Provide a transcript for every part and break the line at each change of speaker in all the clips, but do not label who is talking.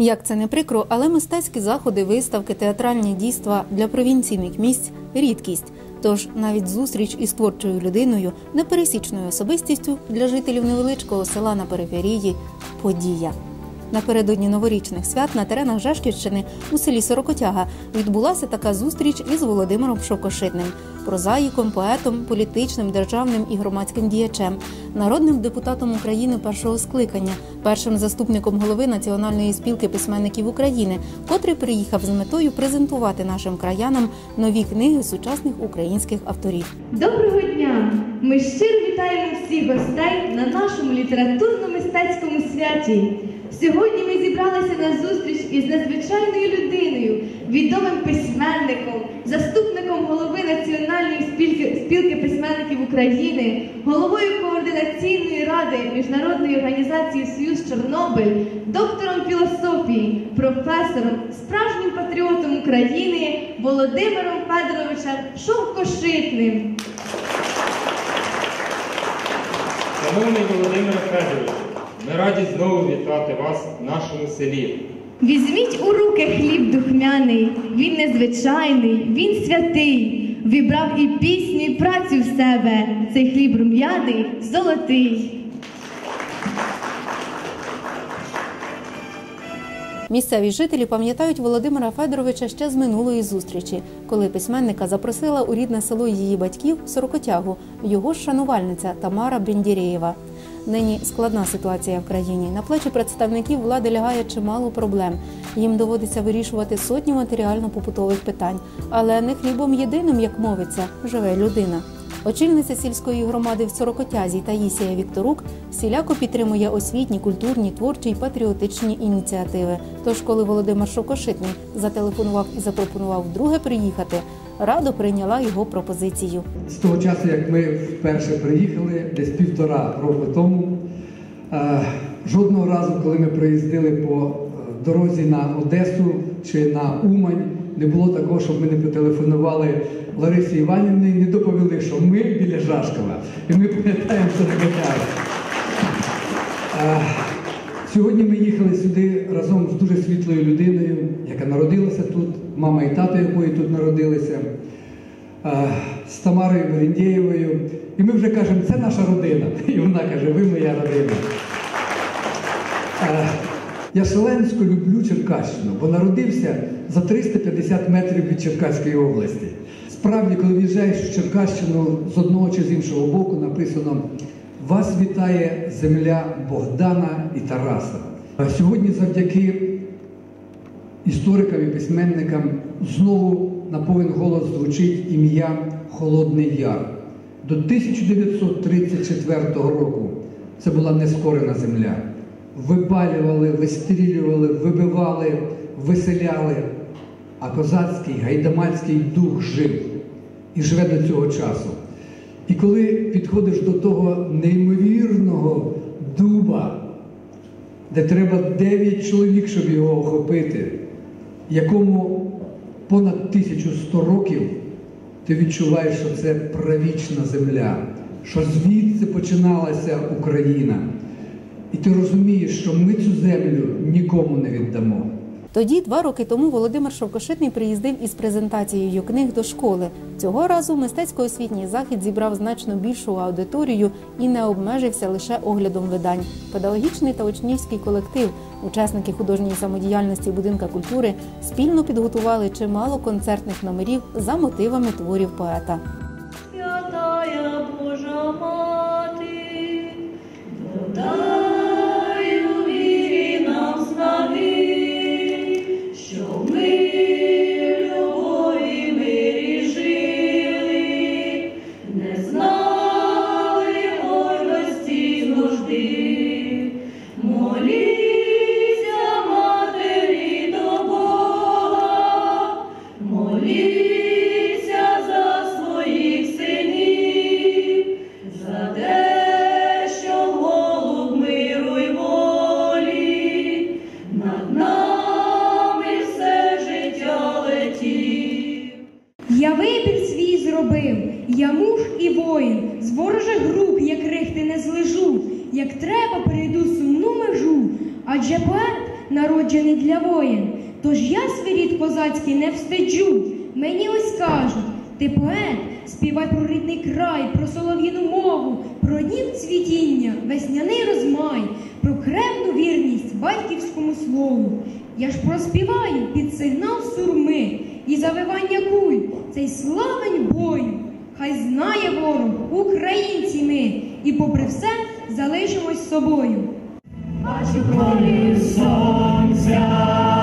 Як це не прикро, але мистецькі заходи, виставки, театральні дійства для провінційних місць рідкість. Тож навіть зустріч із творчою людиною, непересічною особистістю для жителів невеличкого села на периферії подія. Напередодні новорічних свят на теренах Жашківщини у селі Сорокотяга відбулася така зустріч із Володимиром Шовкошитним, прозаїком, поетом, політичним, державним і громадським діячем, народним депутатом України першого скликання, першим заступником голови Національної спілки письменників України, котрий приїхав з метою презентувати нашим краянам нові книги сучасних українських авторів.
Доброго дня! Ми щиро вітаємо всіх гостей на нашому літературно-мистецькому святі. Сьогодні ми зібралися на зустріч із надзвичайною людиною, відомим письменником, заступником голови Національної спілки, спілки письменників України, головою координаційної ради Міжнародної організації Союз Чорнобиль, доктором філософії, професором, справжнім патріотом України Володимиром Федоровичем Шовкошитним.
Шановний Володимире Федоровичу, ми раді знову вітати вас в нашому селі.
Візьміть у руки хліб духмяний, він незвичайний, він святий. Вібрав і пісню, і працю в себе. Цей хліб рум'яний, золотий.
Місцеві жителі пам'ятають Володимира Федоровича ще з минулої зустрічі, коли письменника запросила у рідне село її батьків Сорокотягу, його ж шанувальниця Тамара Бендірєєва. Нині складна ситуація в країні. На плечі представників влади лягає чимало проблем. Їм доводиться вирішувати сотні матеріально-побутових питань, але не хлібом єдиним, як мовиться, живе людина. Очільниця сільської громади в Сорокотязі Таїсія Вікторук всіляко підтримує освітні, культурні, творчі й патріотичні ініціативи. Тож, коли Володимир Шокошитний зателефонував і запропонував вдруге приїхати, радо прийняла його пропозицію.
З того часу, як ми вперше приїхали, десь півтора року тому, е, жодного разу, коли ми приїздили по е, дорозі на Одесу чи на Умань, не було такого, щоб ми не потелефонували Ларисі Іванівні і не доповіли, що ми біля Жашкова. І ми пам'ятаємо це Е, Сьогодні ми їхали сюди разом з дуже світлою людиною, яка народилася тут, мама і тато якої тут народилися, з Тамарою Мерендєєвою. І ми вже кажемо, це наша родина. І вона каже, ви моя родина. Я шаленсько люблю Черкащину, бо народився за 350 метрів від Черкаської області. Справді, коли в'їжджаєш в Черкащину з одного чи з іншого боку, написано Вас вітає земля Богдана і Тараса. А сьогодні завдяки історикам і письменникам знову на повен голос звучить ім'я Холодний Яр. До 1934 року це була нескорена земля. Випалювали, вистрілювали, вибивали, виселяли, а козацький гайдамацький дух жив і живе до цього часу. І коли підходиш до того неймовірного дуба, де треба 9 чоловік, щоб його охопити, якому понад 1100 років, ти відчуваєш, що це правічна земля, що звідси починалася Україна. І ти розумієш, що ми цю землю нікому не віддамо.
Тоді, два роки тому, Володимир Шовкошитний приїздив із презентацією книг до школи. Цього разу мистецько-освітній захід зібрав значно більшу аудиторію і не обмежився лише оглядом видань. Педагогічний та учнівський колектив, учасники художньої самодіяльності будинка культури, спільно підготували чимало концертних номерів за мотивами творів поета.
Солов'їну мову, про днів цвітіння, весняний розмай, про кревну вірність батьківському слову. Я ж проспіваю під сигнал сурми і завивання куль цей славень бою. Хай знає ворог, українці ми, і попри все залишимось собою.
Бачу промінь сонця,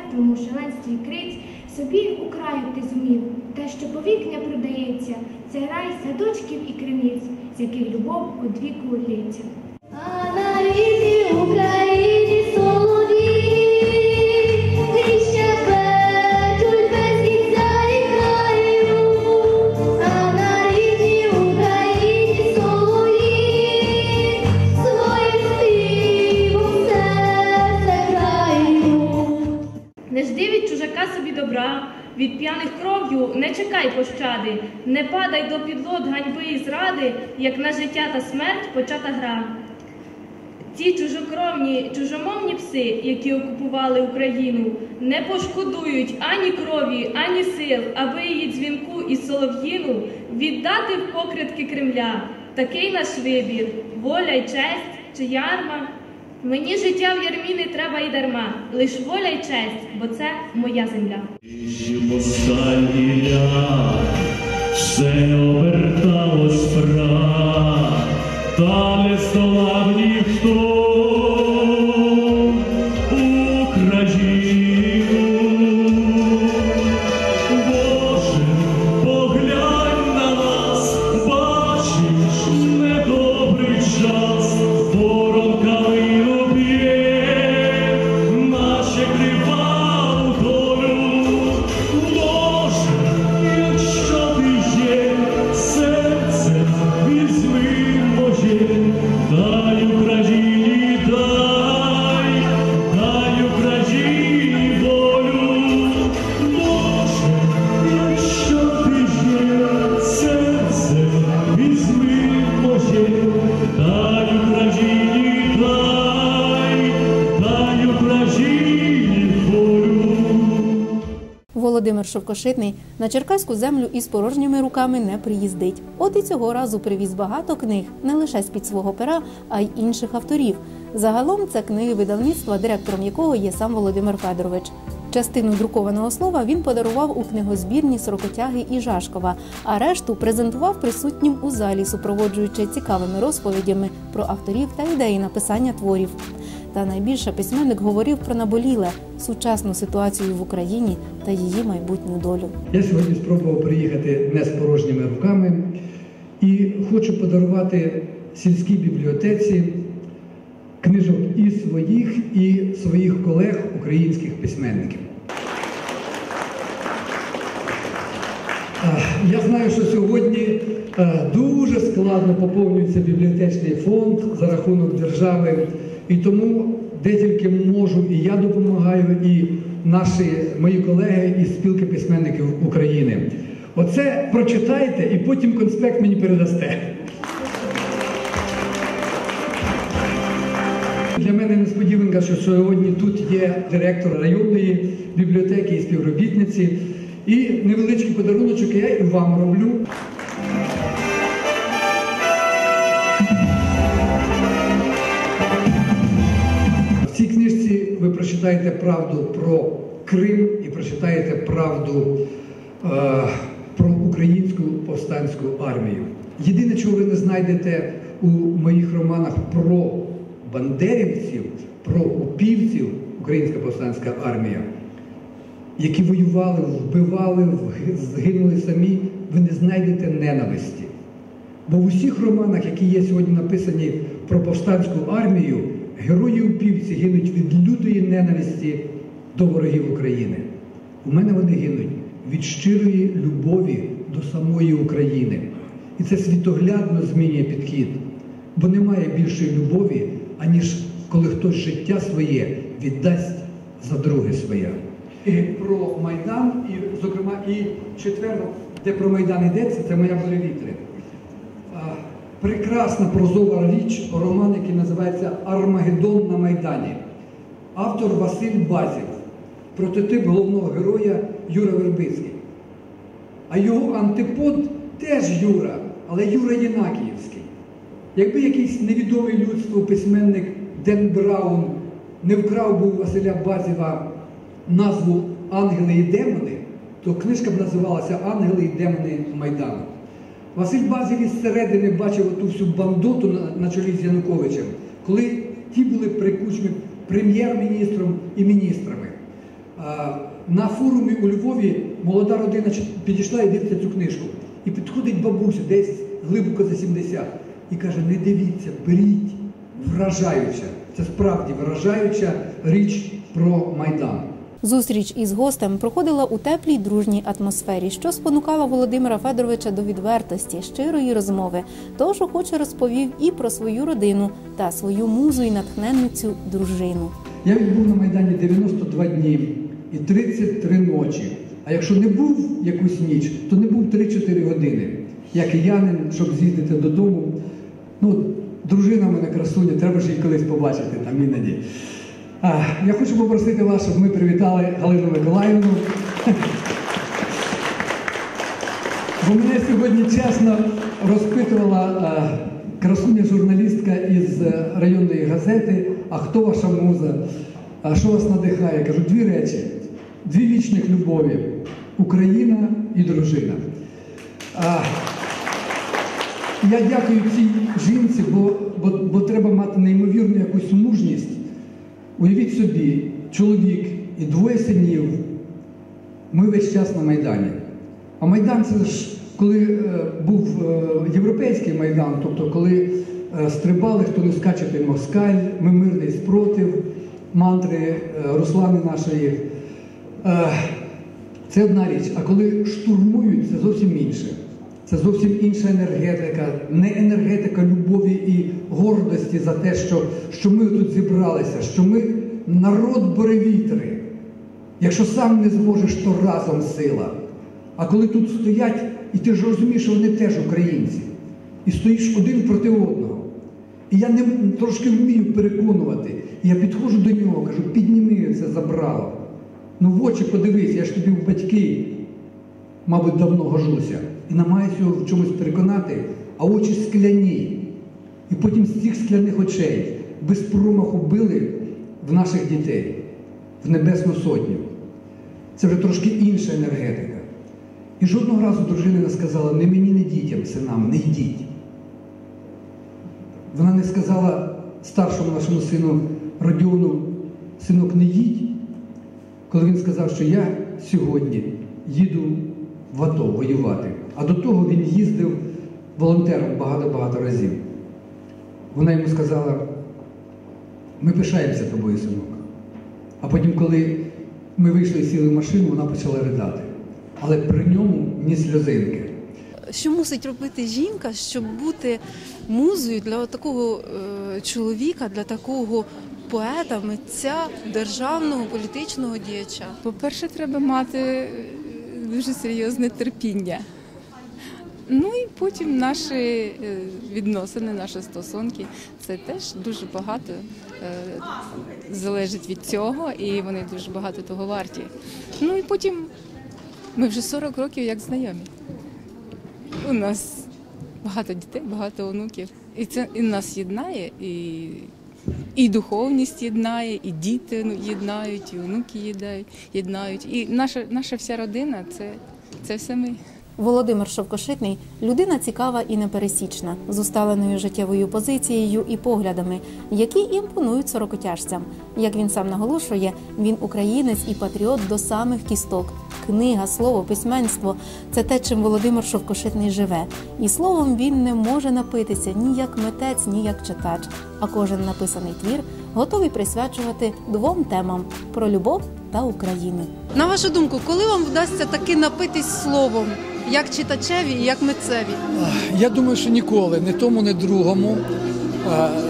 у смертному шаленстві криць, собі украяти зумів, те, що повік не продається, це рай садочків і криниць, з яких любов одвіку лється.
Не падай до підлот ганьби і зради, як на життя та смерть почата гра. Ці чужокровні, чужомовні пси, які окупували Україну, не пошкодують ані крові, ані сил, аби її дзвінку і солов'їну віддати в покритки Кремля. Такий наш вибір, воля й честь чи ярма. Мені життя в ярмі не треба й дарма, лиш воля й честь, бо це моя земля.
Все оберталось прав, та не здолав ніхто
Володимир Шовкошитний на черкаську землю із порожніми руками не приїздить. От і цього разу привіз багато книг, не лише з під свого пера, а й інших авторів. Загалом це книги видавництва, директором якого є сам Володимир Федорович. Частину друкованого слова він подарував у книгозбірні Сорокотяги і Жашкова, а решту презентував присутнім у залі, супроводжуючи цікавими розповідями про авторів та ідеї написання творів. Та найбільше письменник говорив про наболіле сучасну ситуацію в Україні та її майбутню долю.
Я сьогодні спробував приїхати не з порожніми руками і хочу подарувати сільській бібліотеці книжок і своїх, і своїх колег українських письменників. Я знаю, що сьогодні дуже складно поповнюється бібліотечний фонд за рахунок держави, і тому де тільки можу, і я допомагаю, і наші мої колеги із спілки письменників України. Оце прочитайте і потім конспект мені передасте. Для мене несподіванка, що сьогодні тут є директор районної бібліотеки і співробітниці. І невеличкий подаруночок я і вам роблю. Прочитаєте правду про Крим і прочитаєте правду е, про українську повстанську армію. Єдине, чого ви не знайдете у моїх романах про бандерівців, про упівців, Українська повстанська армія, які воювали, вбивали, згинули самі, ви не знайдете ненависті. Бо в усіх романах, які є сьогодні написані про повстанську армію, герої упівці гинуть від лютої ненависті до ворогів України. У мене вони гинуть від щирої любові до самої України. І це світоглядно змінює підхід, бо немає більшої любові, аніж коли хтось життя своє віддасть за друге своє. І про Майдан, і, зокрема, і четверо, де про Майдан йдеться, це моя Боревітри. Прекрасна прозова річ, роман, який називається Армагеддон на Майдані. Автор Василь Базів, прототип головного героя Юра Вербицький. А його антипод теж Юра, але Юра Єнакіївський. Якби якийсь невідомий людству письменник Ден Браун не вкрав би у Василя Базіва назву Ангели і демони, то книжка б називалася Ангели і демони Майдану. Василь Базів із середини бачив оту всю бандоту на, на чолі з Януковичем, коли ті були при кучмі прем'єр-міністром і міністрами. А, на форумі у Львові молода родина підійшла і дивиться цю книжку. І підходить бабуся десь глибоко за 70 і каже: не дивіться, беріть, вражаюча. Це справді вражаюча річ про Майдан.
Зустріч із гостем проходила у теплій дружній атмосфері, що спонукала Володимира Федоровича до відвертості, щирої розмови. Тож охоче розповів і про свою родину та свою музу і натхненницю дружину.
Я відбув на Майдані 92 дні і 33 ночі. А якщо не був якусь ніч, то не був 3-4 години. Я киянин, щоб з'їздити додому. Ну, дружина мене красуня, треба ж її колись побачити там іноді. Я хочу попросити вас, щоб ми привітали Галину Миколаївну. Бо мене сьогодні чесно розпитувала е, красуня журналістка із е, районної газети, а хто ваша муза, а що вас надихає? Я кажу, дві речі, дві вічних любові Україна і дружина. Я дякую цій жінці, бо, бо, бо треба мати неймовірну якусь мужність. Уявіть собі, чоловік і двоє синів ми весь час на Майдані. А Майдан це ж коли е, був е, європейський майдан, тобто коли е, стрибали, хто не скаче, той москаль, ми мирний спротив, мантри Руслани нашої. Це одна річ. А коли штурмують, це зовсім інше. Це зовсім інша енергетика, не енергетика любові і гордості за те, що, що ми тут зібралися, що ми народ боревітри. Якщо сам не зможеш, то разом сила. А коли тут стоять, і ти ж розумієш, що вони теж українці, і стоїш один проти одного. І я не трошки вмію переконувати. І я підходжу до нього, кажу, підніми це забрало. Ну в очі подивись, я ж тобі в батьки, мабуть, давно гожуся. І намагаюся його в чомусь переконати, а очі скляні. І потім з цих скляних очей без промаху били в наших дітей, в Небесну Сотню. Це вже трошки інша енергетика. І жодного разу дружина не сказала не мені, не дітям, синам, не йдіть. Вона не сказала старшому нашому сину Родіону, синок, не їдь, коли він сказав, що я сьогодні їду в АТО воювати. А до того він їздив волонтером багато-багато разів. Вона йому сказала, ми пишаємося тобою, синок. А потім, коли ми вийшли і сіли в машину, вона почала ридати. Але при ньому ні сльозинки.
Що мусить робити жінка, щоб бути музою для такого е, чоловіка, для такого поета, митця, державного політичного діяча?
По-перше, треба мати е, дуже серйозне терпіння. Ну і потім наші е, відносини, наші стосунки, це теж дуже багато е, залежить від цього, і вони дуже багато того варті. Ну і потім ми вже 40 років як знайомі. У нас багато дітей, багато онуків. І це і нас єднає, і, і духовність єднає, і діти ну, єднають, і онуки єднають. І наша, наша вся родина це Це все ми.
Володимир Шовкошитний людина цікава і непересічна, з усталеною життєвою позицією і поглядами, які імпонують сорокотяжцям. Як він сам наголошує, він українець і патріот до самих кісток. Книга, слово, письменство це те, чим Володимир Шовкошитний живе. І словом він не може напитися ні як митець, ні як читач. А кожен написаний твір готовий присвячувати двом темам про любов та Україну.
На вашу думку, коли вам вдасться таки напитись словом, як читачеві і як митцеві?
Я думаю, що ніколи, ні тому, ні другому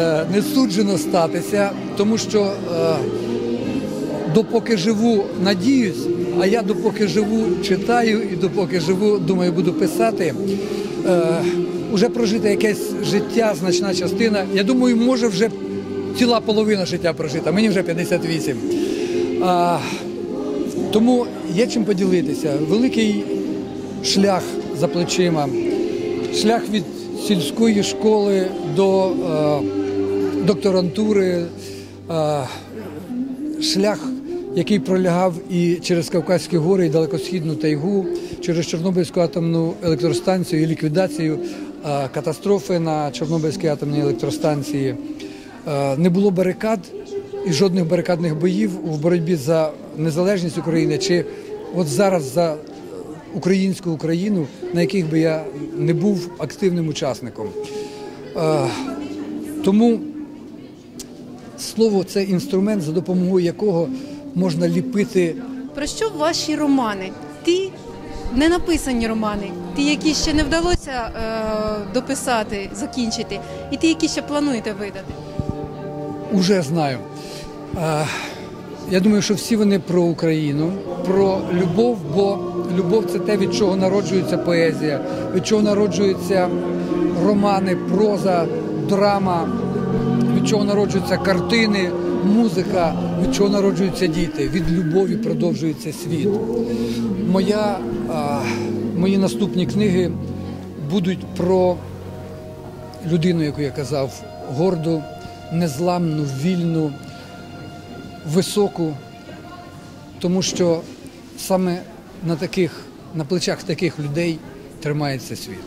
е, не суджено статися, тому що е, допоки живу, надіюсь, а я допоки живу, читаю і допоки живу, думаю, буду писати. Е, Уже прожите якесь життя, значна частина. Я думаю, може вже ціла половина життя прожита. Мені вже 58. А, тому є чим поділитися. Великий шлях за плечима, шлях від сільської школи до е, докторантури, е, шлях, який пролягав і через Кавказькі гори, і далекосхідну тайгу, через Чорнобильську атомну електростанцію і ліквідацію е, катастрофи на Чорнобильській атомній електростанції. Е, не було барикад і жодних барикадних боїв у боротьбі за незалежність України чи от зараз за українську Україну, на яких би я не був активним учасником. Е, Тому слово це інструмент, за допомогою якого можна ліпити
Про що ваші романи? Ті не написані романи, ті, які ще не вдалося е, дописати, закінчити, і ті, які ще плануєте видати.
Уже знаю. Е, Я думаю, що всі вони про Україну, про любов, бо любов це те, від чого народжується поезія, від чого народжуються романи, проза, драма, від чого народжуються картини, музика, від чого народжуються діти. Від любові продовжується світ. Моя, а, мої наступні книги будуть про людину, яку я казав, горду, незламну, вільну, високу, тому що саме на таких, на плечах таких людей тримається світ.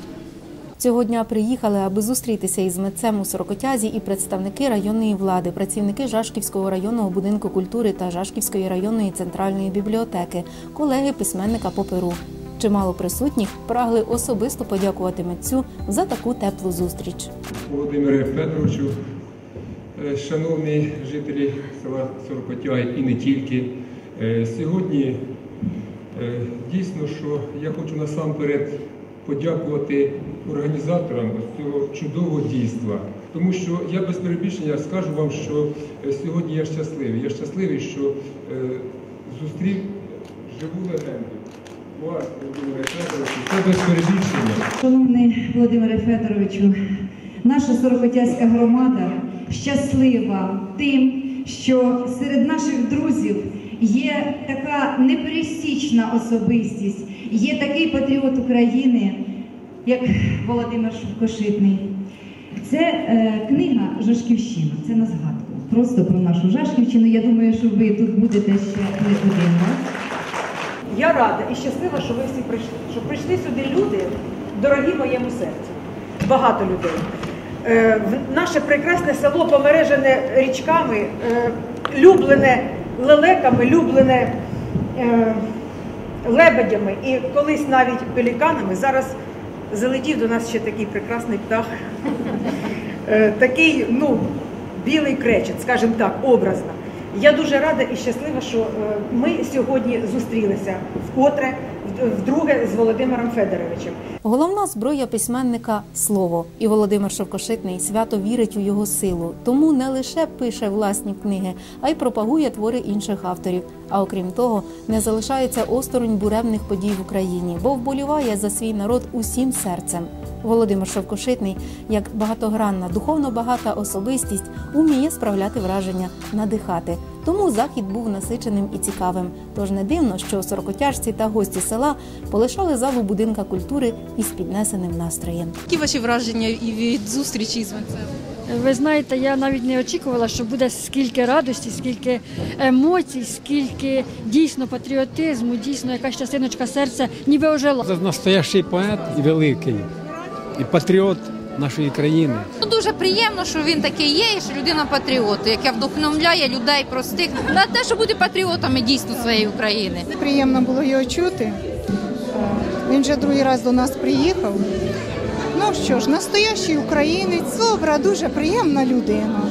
Цього дня приїхали, аби зустрітися із митцем у Сорокотязі і представники районної влади, працівники Жашківського районного будинку культури та Жашківської районної центральної бібліотеки, колеги письменника по Перу. Чимало присутніх прагли особисто подякувати митцю за таку теплу зустріч.
Володимире Федоровичу, е, шановні жителі села Сорокотяй і не тільки. е, Сьогодні дійсно, що я хочу насамперед подякувати організаторам цього чудового дійства. Тому що я без перебільшення скажу вам, що е, сьогодні я щасливий. Я щасливий, що е, зустрів живу легенду. Вас, Володимире Федоровичу, це без перебільшення.
Шановний Володимире Федоровичу, наша Сорокотязька громада щаслива тим, що серед наших друзів є така непересічна особистість, є такий патріот України, як Володимир Шовкошитний. Це е, книга Жашківщина, це на згадку. Просто про нашу Жашківщину. Я думаю, що ви тут будете ще не один.
Я рада і щаслива, що ви всі прийшли. Що прийшли сюди люди, дорогі моєму серцю. Багато людей. Е, наше прекрасне село помережене річками, е, люблене лелеками, люблене е, лебедями і колись навіть пеліканами. Зараз залетів до нас ще такий прекрасний птах. Е, такий, ну, білий кречет, скажімо так, образно. Я дуже рада і щаслива, що е, ми сьогодні зустрілися вкотре, вдруге з Володимиром Федоровичем.
Головна зброя письменника слово, і Володимир Шовкошитний свято вірить у його силу, тому не лише пише власні книги, а й пропагує твори інших авторів. А окрім того, не залишається осторонь буремних подій в Україні, бо вболіває за свій народ усім серцем. Володимир Шовкошитний, як багатогранна, духовно багата особистість, уміє справляти враження, надихати. Тому захід був насиченим і цікавим. Тож не дивно, що сорокотяжці та гості села полишали залу будинка культури із піднесеним настроєм.
Які ваші враження і від зустрічі з митцем?
Ви знаєте, я навіть не очікувала, що буде скільки радості, скільки емоцій, скільки дійсно патріотизму, дійсно якась частиночка серця ніби ожила.
Це настоящий поет і великий, і патріот нашої країни.
Ну, дуже приємно, що він такий є, і що людина патріот, яка вдохновляє людей простих на те, щоб бути патріотами дійсно своєї України.
Приємно було його чути. Він вже другий раз до нас приїхав. Ну що ж, настоящий українець, добра, дуже приємна людина.